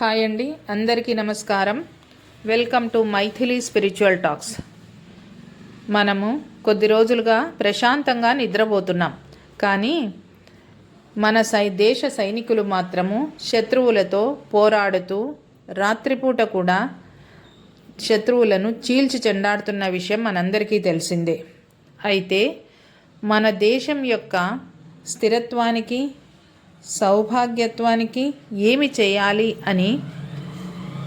Hi అండి అందరికీ నమస్కారం. Welcome to Maithili spiritual talks. మనము కొద్ది రోజులుగా ప్రశాంతంగా నిద్రపోతున్నాం. కానీ మన సై దేశ సైనికులు మాత్రము శత్రువులతో పోరాడుతూ రాత్రిపూట కూడా శత్రువులను చీల్చి చెండాడుతున్న విషయం మనందరికీ తెలిసిందే. అయితే మన దేశం యొక్క స్థిరత్వానికి సౌభాగ్యత్వానికి ఏమి చేయాలి అని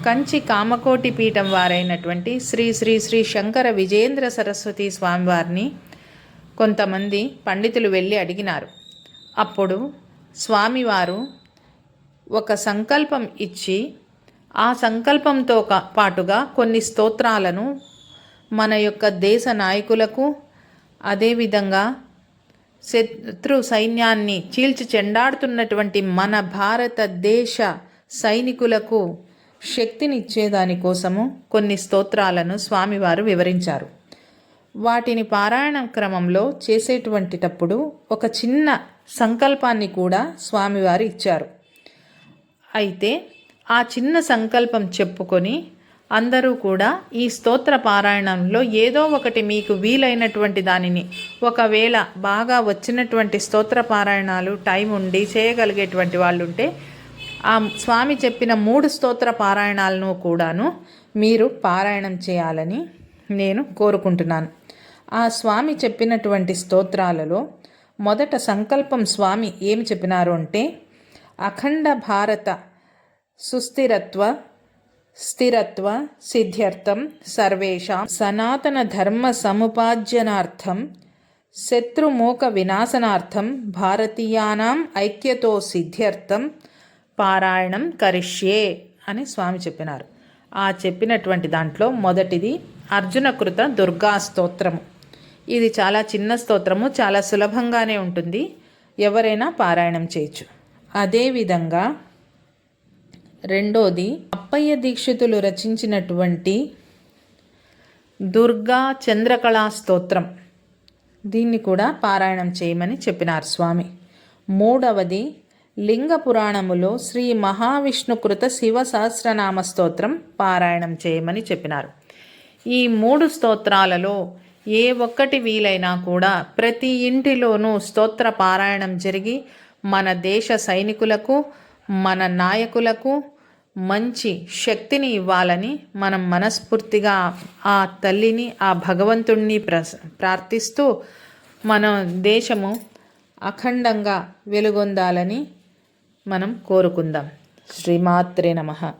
కంచి కామకోటి పీఠం వారైనటువంటి శ్రీ శ్రీ శ్రీ శంకర విజేంద్ర సరస్వతి స్వామివారిని కొంతమంది పండితులు వెళ్ళి అడిగినారు. అప్పుడు స్వామివారు ఒక సంకల్పం ఇచ్చి ఆ సంకల్పంతో కా- పాటుగా కొన్ని స్తోత్రాలను మన యొక్క దేశ నాయకులకు అదేవిధంగా శత్రు సైన్యాన్ని చీల్చి చెండాడుతున్నటువంటి మన భారతదేశ సైనికులకు శక్తినిచ్చేదానికోసము కొన్ని స్తోత్రాలను స్వామివారు వివరించారు. వాటిని పారాయణ క్రమంలో చేసేటువంటిటప్పుడు ఒక చిన్న సంకల్పాన్ని కూడా స్వామివారు ఇచ్చారు. అయితే ఆ చిన్న సంకల్పం చెప్పుకొని అందరూ కూడా ఈ స్తోత్ర పారాయణంలో ఏదో ఒకటి మీకు వీలైనటువంటి దానిని ఒకవేళ బాగా వచ్చినటువంటి స్తోత్ర పారాయణాలు టైం ఉండి చేయగలిగేటువంటి వాళ్ళు ఉంటే ఆ స్వామి చెప్పిన మూడు స్తోత్ర పారాయణాలను కూడాను మీరు పారాయణం చేయాలని నేను కోరుకుంటున్నాను. ఆ స్వామి చెప్పినటువంటి స్తోత్రాలలో మొదట సంకల్పం స్వామి ఏమి చెప్పినారు అంటే అఖండ భారత సుస్థిరత్వ స్థిరత్వ సిద్ధ్యర్థం సర్వేషాం సనాతన ధర్మ సముపార్జనార్థం శత్రుమోక వినాశనార్థం భారతీయానాం ఐక్యతో సిద్ధ్యర్థం పారాయణం కరిష్యే అని స్వామి చెప్పినారు. ఆ చెప్పినటువంటి దాంట్లో మొదటిది అర్జునకృత దుర్గా స్తోత్రము. ఇది చాలా చిన్న స్తోత్రము చాలా సులభంగానే ఉంటుంది. ఎవరైనా పారాయణం చేయొచ్చు. అదేవిధంగా రెండోది అప్పయ్య దీక్షితులు రచించినటువంటి దుర్గా చంద్రకళా స్తోత్రం. దీన్ని కూడా పారాయణం చేయమని చెప్పినారు స్వామి. మూడవది లింగ పురాణములో శ్రీ మహావిష్ణుకృత శివ సహస్రనామ స్తోత్రం పారాయణం చేయమని చెప్పినారు. ఈ మూడు స్తోత్రాలలో ఏ ఒక్కటి వీలైనా కూడా ప్రతి ఇంటిలోనూ స్తోత్ర పారాయణం జరిగి మన దేశ సైనికులకు మన నాయకులకు మంచి శక్తిని ఇవ్వాలని మనం మనస్ఫూర్తిగా ఆ తల్లిని ఆ భగవంతుణ్ణి ప్ర ప్రార్థిస్తూ మన దేశము అఖండంగా వెలుగొందాలని మనం కోరుకుందాం. శ్రీమాత్రే నమః.